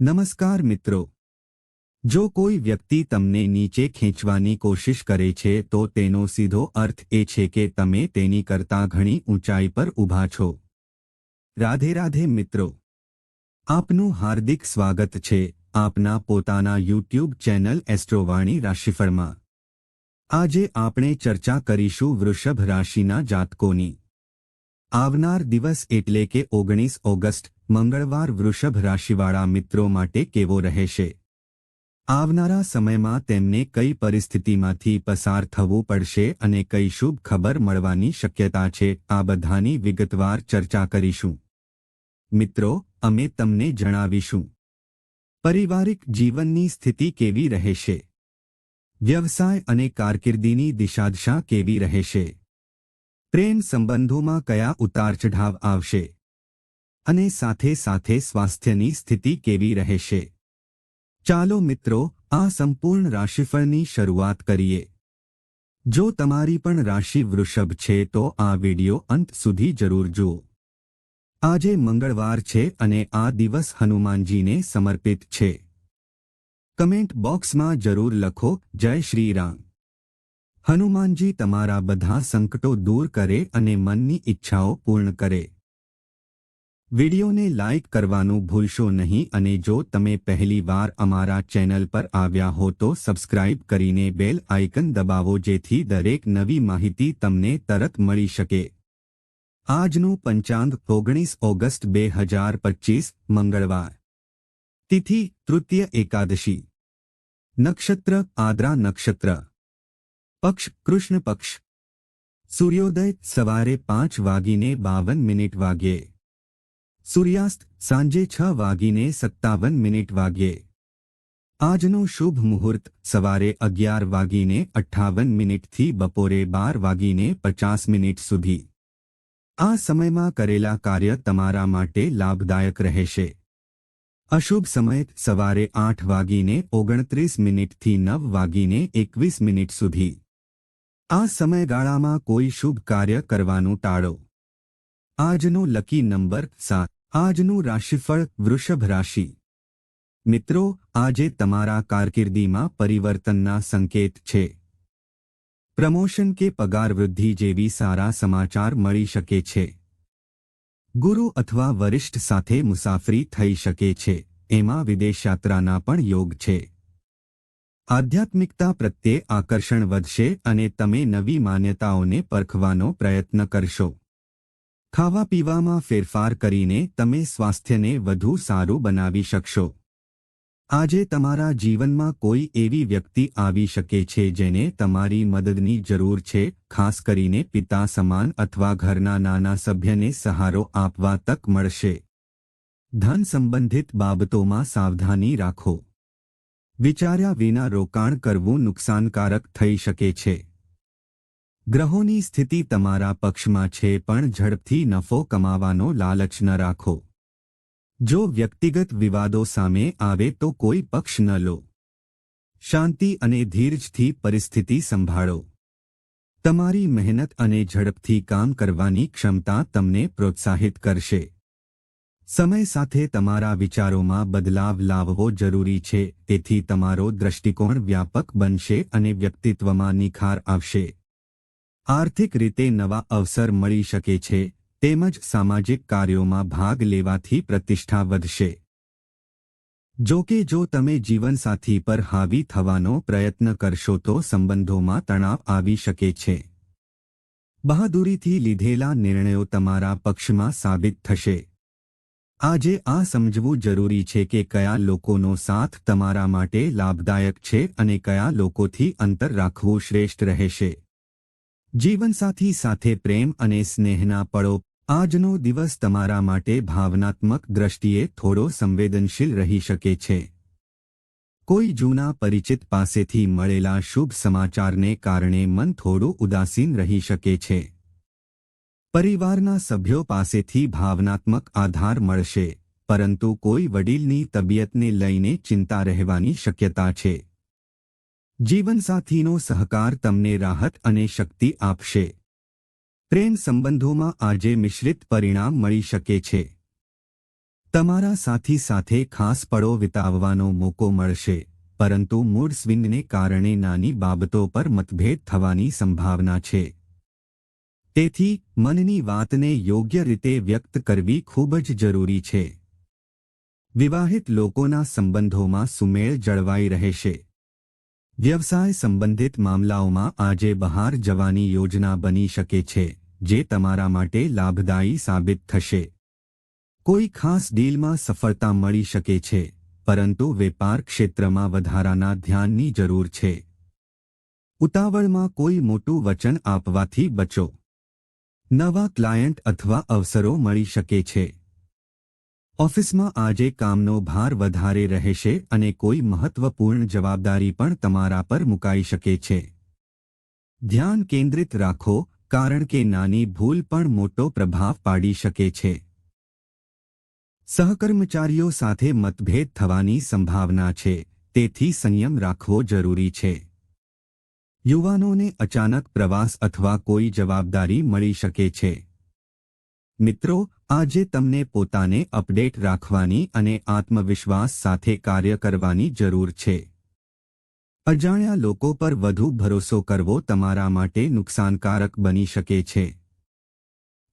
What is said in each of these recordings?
નમસ્કાર મિત્રો. જો કોઈ વ્યક્તિ તમને નીચે ખેંચવાની કોશિશ કરે છે, તો તેનો સીધો અર્થ એ છે કે તમે તેની કરતાં ઘણી ઊંચાઈ પર ઊભા છો. રાધે રાધે મિત્રો. આપનું હાર્દિક સ્વાગત છે આપના પોતાના યુટ્યુબ ચેનલ એસ્ટ્રોવાણી રાશિફળમાં. આજે આપણે ચર્ચા કરીશું વૃષભ રાશિના જાતકોની. આવનાર દિવસ એટલે કે ઓગણીસ ઓગસ્ટ, મંગળવાર વૃષભ રાશિવાળા મિત્રો માટે કેવો રહેશે? આવનારા સમયમાં તેમને કઈ પરિસ્થિતિમાંથી પસાર થવું પડશે અને કઈ શુભ ખબર મળવાની શક્યતા છે, આ બધાની વિગતવાર ચર્ચા કરીશું. મિત્રો, અમે તમને જણાવીશું. પારિવારિક જીવનની સ્થિતિ કેવી રહેશે? વ્યવસાય અને કારકિર્દીની દિશાદશા કેવી રહેશે? પ્રેમ સંબંધોમાં કયા ઉતાર ચઢાવ આવશે? અને સાથે સાથે સ્વાસ્થ્યની સ્થિતિ કેવી રહેશે? ચાલો મિત્રો, આ સંપૂર્ણ રાશિફળની શરૂઆત કરીએ. જો તમારી પણ રાશિ વૃષભ છે તો આ વિડિયો અંત સુધી જરૂર જુઓ. આજે મંગળવાર છે અને આ દિવસ હનુમાનજીને સમર્પિત છે. કમેન્ટ બોક્સમાં જરૂર લખો, જય શ્રી રામ. હનુમાનજી તમારા બધા સંકટો દૂર કરે અને મનની ઈચ્છાઓ પૂર્ણ કરે. વિડિયોને લાઇક કરવાનું ભૂલશો નહીં અને જો તમે પહેલી વાર અમારા ચેનલ પર આવ્યા હો તો સબસ્ક્રાઇબ કરીને બેલ આઇકન દબાવો જેથી દરેક નવી માહિતી તમને તરત મળી શકે. આજનું પંચાંગ ઓગણીસ ઓગસ્ટ બે હજાર પચીસ, મંગળવાર. તિથિ તૃતીય એકાદશી. નક્ષત્ર આદ્રા નક્ષત્ર. પક્ષ, કૃષ્ણ પક્ષ. સૂર્યોદય સવારે પાંચ વાગીને બાવન મિનિટ વાગ્યે સૂર્યાસ્ત સાંજે છ વાગીને સત્તાવન મિનિટ વાગ્યે આજનો શુભ મુહૂર્ત સવારે અગિયાર વાગીને અઠ્ઠાવન મિનિટથી બપોરે બાર વાગીને પચાસ મિનિટ સુધી. આ સમયમાં કરેલા કાર્ય તમારા માટે લાભદાયક રહેશે. અશુભ સમય સવારે આઠ વાગીને ઓગણત્રીસ મિનિટથી નવ વાગીને એકવીસ મિનિટ સુધી. આ સમયગાળામાં કોઈ શુભ કાર્ય કરવાનું ટાળો. આજનો લકી નંબર સાત. આજનું રાશિફળ વૃષભ રાશિ. મિત્રો, આજે તમારા કારકિર્દીમાં પરિવર્તનના સંકેત છે. પ્રમોશન કે પગાર વૃદ્ધિ જેવી સારા સમાચાર મળી શકે છે. ગુરુ અથવા વરિષ્ઠ સાથે મુસાફરી થઈ શકે છે. એમાં વિદેશયાત્રાના પણ યોગ છે. આધ્યાત્મિકતા પ્રત્યે આકર્ષણ વધશે અને તમે નવી માન્યતાઓને પરખવાનો પ્રયત્ન કરશો. ખાવા પીવામાં ફેરફાર કરીને તમે સ્વાસ્થ્યને વધુ સારું બનાવી શકશો. આજે તમારા જીવનમાં કોઈ એવી વ્યક્તિ આવી શકે છે જેને તમારી મદદની જરૂર છે, ખાસ કરીને પિતા સમાન અથવા ઘરના નાના સભ્યને સહારો આપવા તક મળશે. ધન સંબંધિત બાબતોમાં સાવધાની રાખો. વિચાર્યા વિના રોકાણ કરવું નુકસાનકારક થઈ શકે છે. ગ્રહોની સ્થિતિ તમારા પક્ષમાં છે પણ ઝડપથી નફો કમાવાનો લાલચ ન રાખો. જો વ્યક્તિગત વિવાદો સામે આવે તો કોઈ પક્ષ ન લો. શાંતિ અને ધીરજથી પરિસ્થિતિ સંભાળો. તમારી મહેનત અને ઝડપથી કામ કરવાની ક્ષમતા તમને પ્રોત્સાહિત કરશે. સમય સાથે તમારા વિચારોમાં બદલાવ લાવવો જરૂરી છે, તેથી તમારો દૃષ્ટિકોણ વ્યાપક બનશે અને વ્યક્તિત્વમાં નિખાર આવશે. આર્થિક રીતે નવા અવસર મળી શકે છે, તેમજ સામાજિક કાર્યોમાં ભાગ લેવાથી પ્રતિષ્ઠા વધશે. જો કે જો તમે જીવનસાથી પર હાવી થવાનો પ્રયત્ન કરશો તો સંબંધોમાં તણાવ આવી શકે છે. બહાદુરીથી લીધેલા નિર્ણયો તમારા પક્ષમાં સાબિત થશે. આજે આ સમજવું જરૂરી છે કે કયા લોકોનો સાથ તમારા માટે લાભદાયક છે અને કયા લોકોથી અંતર રાખવું શ્રેષ્ઠ રહેશે. જીવનસાથી સાથે પ્રેમ અને સ્નેહના પળો, આજનો દિવસ તમારા માટે ભાવનાત્મક દ્રષ્ટિએ થોડો સંવેદનશીલ રહી શકે છે. કોઈ જૂના પરિચિત પાસેથી મળેલા શુભ સમાચારને કારણે મન થોડું ઉદાસીન રહી શકે છે. પરિવારના સભ્યો પાસેથી ભાવનાત્મક આધાર મળશે, પરંતુ કોઈ વડીલની તબિયતને લઈને ચિંતા રહેવાની શક્યતા છે. જીવનસાથીનો સહકાર તમને રાહત અને શક્તિ આપશે. પ્રેમ સંબંધોમાં આજે મિશ્રિત પરિણામ મળી શકે છે. તમારા સાથી સાથે ખાસ પળો વિતાવવાનો મોકો મળશે, પરંતુ મૂડ સ્વિંગને કારણે નાની બાબતો પર મતભેદ થવાની સંભાવના છે. તેથી મનની વાતને યોગ્ય રીતે વ્યક્ત કરવી ખૂબ જ જરૂરી છે. વિવાહિત લોકોના સંબંધોમાં સુમેળ જળવાઈ રહેશે. વ્યવસાય સંબંધિત મામલાઓમાં આજે બહાર જવાની યોજના બની શકે છે, જે તમારા માટે લાભદાયી સાબિત થશે. કોઈ ખાસ ડીલમાં સફળતા મળી શકે છે, પરંતુ વેપાર ક્ષેત્રમાં વધારાના ધ્યાનની જરૂર છે. ઉતાવળમાં કોઈ મોટું વચન આપવાથી બચો. નવા ક્લાયન્ટ અથવા અવસરો મળી શકે છે. ઓફિસમાં આજે કામનો ભાર વધારે રહેશે અને કોઈ મહત્વપૂર્ણ જવાબદારી પણ તમારા પર મુકાઈ શકે છે. ધ્યાન કેન્દ્રિત રાખો, કારણ કે નાની ભૂલ પણ મોટો પ્રભાવ પાડી શકે છે. સહકર્મચારીઓ સાથે મતભેદ થવાની સંભાવના છે, તેથી સંયમ રાખવો જરૂરી છે. યુવાનોને અચાનક પ્રવાસ અથવા કોઈ જવાબદારી મળી શકે છે. મિત્રો, આજે તમને પોતાને અપડેટ રાખવાની અને આત્મવિશ્વાસ સાથે કાર્ય કરવાની જરૂર છે. અજાણ્યા લોકો પર વધુ ભરોસો કરવો તમારા માટે નુકસાનકારક બની શકે છે.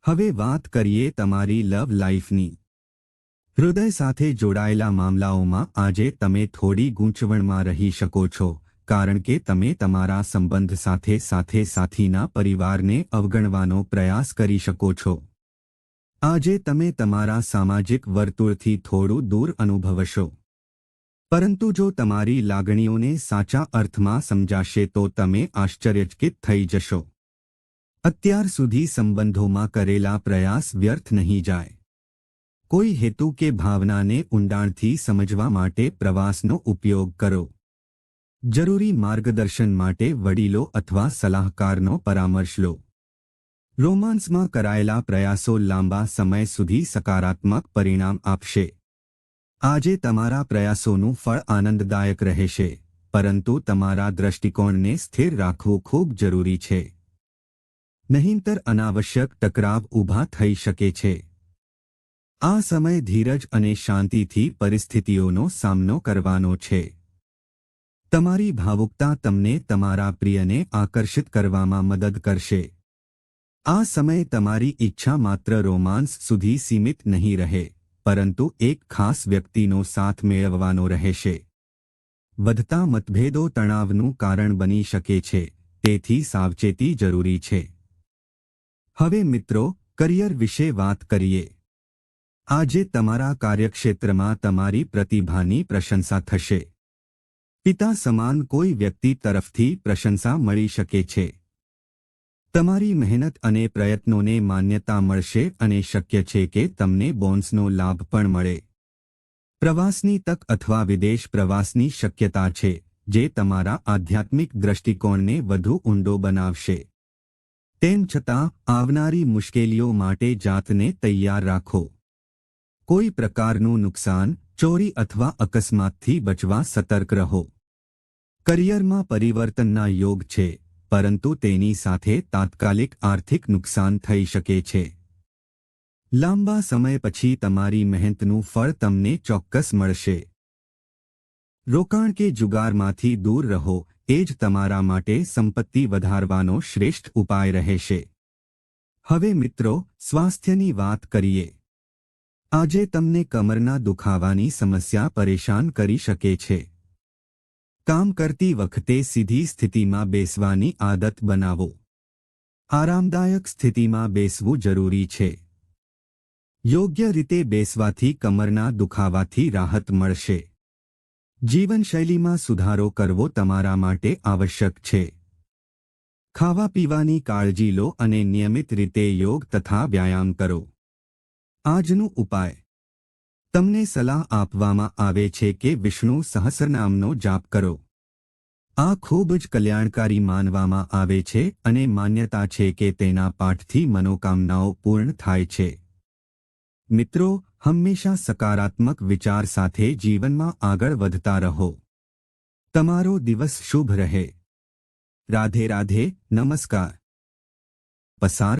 હવે વાત કરીએ તમારી લવ લાઈફની. હૃદય સાથે જોડાયેલા મામલાઓમાં આજે તમે થોડી ગૂંચવણમાં રહી શકો છો. કારણ કે તમે તમારા સંબંધ સાથે સાથે સાથીના પરિવારને અવગણવાનો પ્રયાસ કરી શકો છો. આજે તમે તમારા સામાજિક વર્તુળથી થોડું દૂર અનુભવશો. પરંતુ જો તમારી લાગણીઓને સાચા અર્થમાં સમજાશે તો તમે આશ્ચર્યચકિત થઈ જશો. અત્યાર સુધી સંબંધોમાં કરેલા પ્રયાસ વ્યર્થ નહીં જાય. કોઈ હેતુ કે ભાવનાને ઊંડાણથી સમજવા માટે પ્રવાસનો ઉપયોગ કરો. જરૂરી માર્ગદર્શન માટે વડીલો અથવા સલાહકારનો પરામર્શ લો. રોમાન્સમાં કરાયેલા પ્રયાસો લાંબા સમય સુધી સકારાત્મક પરિણામ આપશે. આજે તમારા પ્રયાસોનું ફળ આનંદદાયક રહેશે, પરંતુ તમારા દ્રષ્ટિકોણને સ્થિર રાખવું ખૂબ જરૂરી છે. નહીંતર અનાવશ્યક ટકરાવ ઊભા થઈ શકે છે. આ સમય ધીરજ અને શાંતિથી પરિસ્થિતિઓનો સામનો કરવાનો છે. તમારી ભાવુકતા તમને તમારા પ્રિયને આકર્ષિત કરવામાં મદદ કરશે. આ સમય તમારી ઈચ્છા માત્ર રોમાન્સ સુધી સીમિત નહીં રહે, પરંતુ એક ખાસ વ્યક્તિનો સાથ મેળવવાનો રહેશે. વધતા મતભેદો તણાવનું કારણ બની શકે છે, તેથી સાવચેતી જરૂરી છે. હવે મિત્રો, કરિયર વિશે વાત કરીએ. આજે તમારા કાર્યક્ષેત્રમાં તમારી પ્રતિભાની પ્રશંસા થશે. પિતા સમાન કોઈ વ્યક્તિ તરફથી પ્રશંસા મળી શકે છે. તમારી મહેનત અને પ્રયત્નોને માન્યતા મળશે અને શક્ય છે કે તમને બોન્સનો લાભ પણ મળે. પ્રવાસની તક અથવા વિદેશ પ્રવાસની શક્યતા છે, જે તમારા આધ્યાત્મિક દ્રષ્ટિકોણને વધુ ઊંડો બનાવશે. તેમ છતાં, આવનારી મુશ્કેલીઓ માટે જાતને તૈયાર રાખો. કોઈ પ્રકારનું નુકસાન, ચોરી અથવા અકસ્માતથી બચવા સતર્ક રહો. કરિયરમાં પરિવર્તનના યોગ છે, પરંતુ તેની સાથે તાત્કાલિક આર્થિક નુકસાન થઈ શકે છે. લાંબા સમય પછી તમારી મહેનતનું ફળ તમને ચોક્કસ મળશે. રોકાણ કે જુગારમાંથી દૂર રહો, એ જ તમારા માટે સંપત્તિ વધારવાનો શ્રેષ્ઠ ઉપાય રહેશે. હવે મિત્રો, સ્વાસ્થ્યની વાત કરીએ. આજે તમને કમરના દુખાવાની સમસ્યા પરેશાન કરી શકે છે. કામ કરતી વખતે સીધી સ્થિતિમાં બેસવાની આદત બનાવો. આરામદાયક સ્થિતિમાં બેસવું જરૂરી છે. યોગ્ય રીતે બેસવાથી કમરના દુખાવાથી રાહત મળશે. જીવનશૈલીમાં સુધારો કરવો તમારા માટે આવશ્યક છે. ખાવા પીવાની કાળજી લો અને નિયમિત રીતે યોગ તથા વ્યાયામ કરો. આજનું ઉપાય. તમને સલાહ આપવામાં આવે છે કે વિષ્ણુ સહસ્રનામનો જાપ કરો. આ ખૂબ જ કલ્યાણકારી માનવામાં આવે છે અને માન્યતા છે કે તેના પાઠથી મનોકામનાઓ પૂર્ણ થાય છે. મિત્રો, હંમેશા સકારાત્મક વિચાર સાથે જીવનમાં આગળ વધતા રહો. તમારો દિવસ શુભ રહે. રાધે રાધે, નમસ્કાર. પસાર